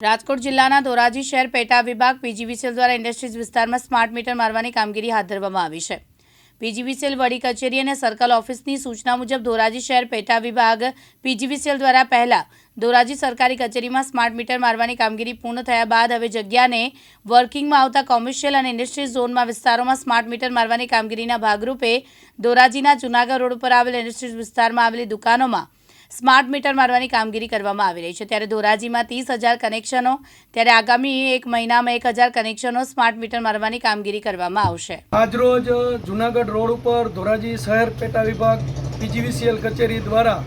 રાજકોટ જિલ્લાના ધોરાજી શહેર પેટા વિભાગ પીજીવીસીએલ દ્વારા ઇન્ડસ્ટ્રીઝ વિસ્તારમાં સ્માર્ટ મીટર મારવાની કામગીરી હાથ ધરવામાં આવી છે. પીજીવીસીએલ વડી કચેરી અને સર્કલ ઓફિસની સૂચના મુજબ ધોરાજી શહેર પેટા વિભાગ પીજીવીસીએલ દ્વારા પહેલા ધોરાજી સરકારી કચેરીમાં સ્માર્ટ મીટર મારવાની કામગીરી પૂર્ણ થયા બાદ હવે જગ્યાને વર્કિંગમાં આવતા કોમર્શિયલ અને ઇન્ડસ્ટ્રીઝ ઝોનમાં વિસ્તારોમાં સ્માર્ટ મીટર મારવાની કામગીરીના ભાગરૂપે ધોરાજીના જૂનાગઢ રોડ ઉપર આવેલ ઇન્ડસ્ટ્રીઝ વિસ્તારમાં આવેલી દુકાનોમાં સ્માર્ટ મીટર મારવાની કામગીરી કરવામાં આવી રહી છે. ત્યારે ધોરાજીમાં ત્રીસ હજાર કનેક્શનો, ત્યારે આગામી એક મહિનામાં એક હજાર કનેક્શનો સ્માર્ટ મીટર મારવાની કામગીરી કરવામાં આવશે. આજરોજ જુનાગઢ રોડ ઉપર ધોરાજી શહેર પેટા વિભાગ પીજીવીસીએલ કચેરી દ્વારા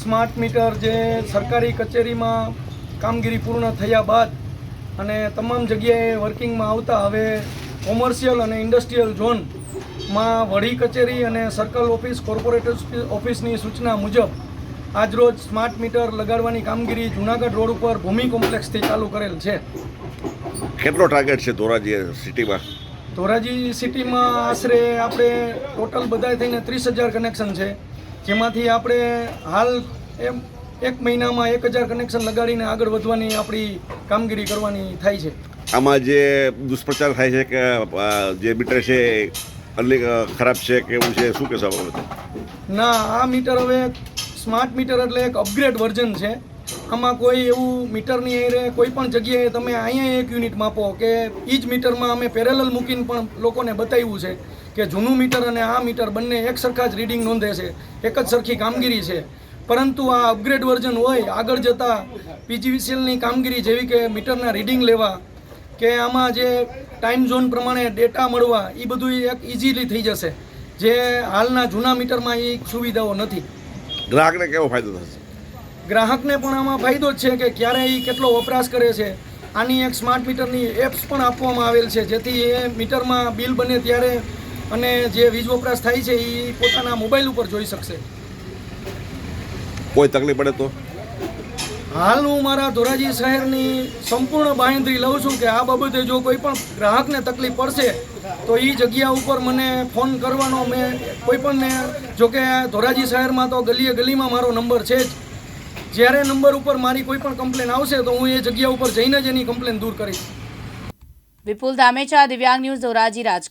સ્માર્ટ મીટર જે સરકારી કચેરીમાં કામગીરી પૂર્ણ થયા બાદ અને તમામ જગ્યાએ વર્કિંગમાં આવતા હવે કોમર્શિયલ અને ઇન્ડસ્ટ્રીયલ ઝોનમાં વડી કચેરી અને સર્કલ ઓફિસ, કોર્પોરેટ ઓફિસની સૂચના મુજબ આજરોજ સ્માર્ટ મીટર લગાડવાની કામગીરી જુનાગઢ રોડ ઉપર ભૂમિ કોમ્પ્લેક્સથી ચાલુ કરેલ છે. કેટલો ટાર્ગેટ છે ધોરાજી સિટીમાં? ધોરાજી સિટીમાં આશરે આપણે ટોટલ બધા થઈને ત્રીસ હજાર કનેક્શન છે. જેમાંથી આપણે હાલ એમ એક મહિનામાં એક હજાર કનેક્શન લગાડીને આગળ વધવાની આપણી કામગીરી કરવાની થાય છે. આમાં જે દુષ્પ્રચાર થાય છે કે જે મીટર છે અલી ખરાબ છે કે એવું છે શું કહેશો ના આ મીટર હવે સ્માર્ટ મીટર એટલે એક અપગ્રેડ વર્ઝન છે. આમાં કોઈ એવું મીટરની એરે કોઈ પણ જગ્યાએ તમે અહીંયા એક યુનિટ માપો કે એ જ મીટરમાં અમે પેરેલલ મૂકીને પણ લોકોને બતાવ્યું છે કે જૂનું મીટર અને આ મીટર બંને એક સરખા જ રીડિંગ નોંધે છે, એક જ સરખી કામગીરી છે. પરંતુ આ અપગ્રેડ વર્ઝન હોય, આગળ જતાં પીજીવીસીએલની કામગીરી જેવી કે મીટરના રીડિંગ લેવા કે આમાં જે ટાઈમ ઝોન પ્રમાણે ડેટા મળવા એ બધું એક ઇઝીલી થઈ જશે. જે હાલના જૂના મીટરમાં એ સુવિધાઓ નથી. ગ્રાહકને કેવો ફાયદો થશે? ગ્રાહકને પણ આમાં ફાયદો જ છે કે ક્યારે એ કેટલો વપરાશ કરે છે. આની એક સ્માર્ટ મીટરની એપ્સ પણ આપવામાં આવેલ છે જેથી એ મીટરમાં બિલ બને ત્યારે અને જે વીજ વપરાશ થાય છે એ પોતાના મોબાઈલ ઉપર જોઈ શકશે. કોઈ તકલીફ પડે તો? હાલ હું મારા ધોરાજી શહેરની સંપૂર્ણ બાંહેધરી લઉં છું કે આ બાબતે જો કોઈ પણ ગ્રાહકને તકલીફ પડશે, તો એ જગ્યા ઉપર મને ફોન કરવાનો મેં કોઈ પણને, જો ધોરાજી શહેરમાં તો ગલીએ ગલીમાં મારો નંબર છે જ. જ્યારે નંબર ઉપર મારી કોઈ પણ કમ્પ્લેન આવશે, તો હું એ જગ્યા ઉપર જઈને જ એની કમ્પ્લેન દૂર કરીશ. વિપુલ ધામેચા, દિવ્યાંગ ન્યૂઝ ધોરાજી રાજકોટ.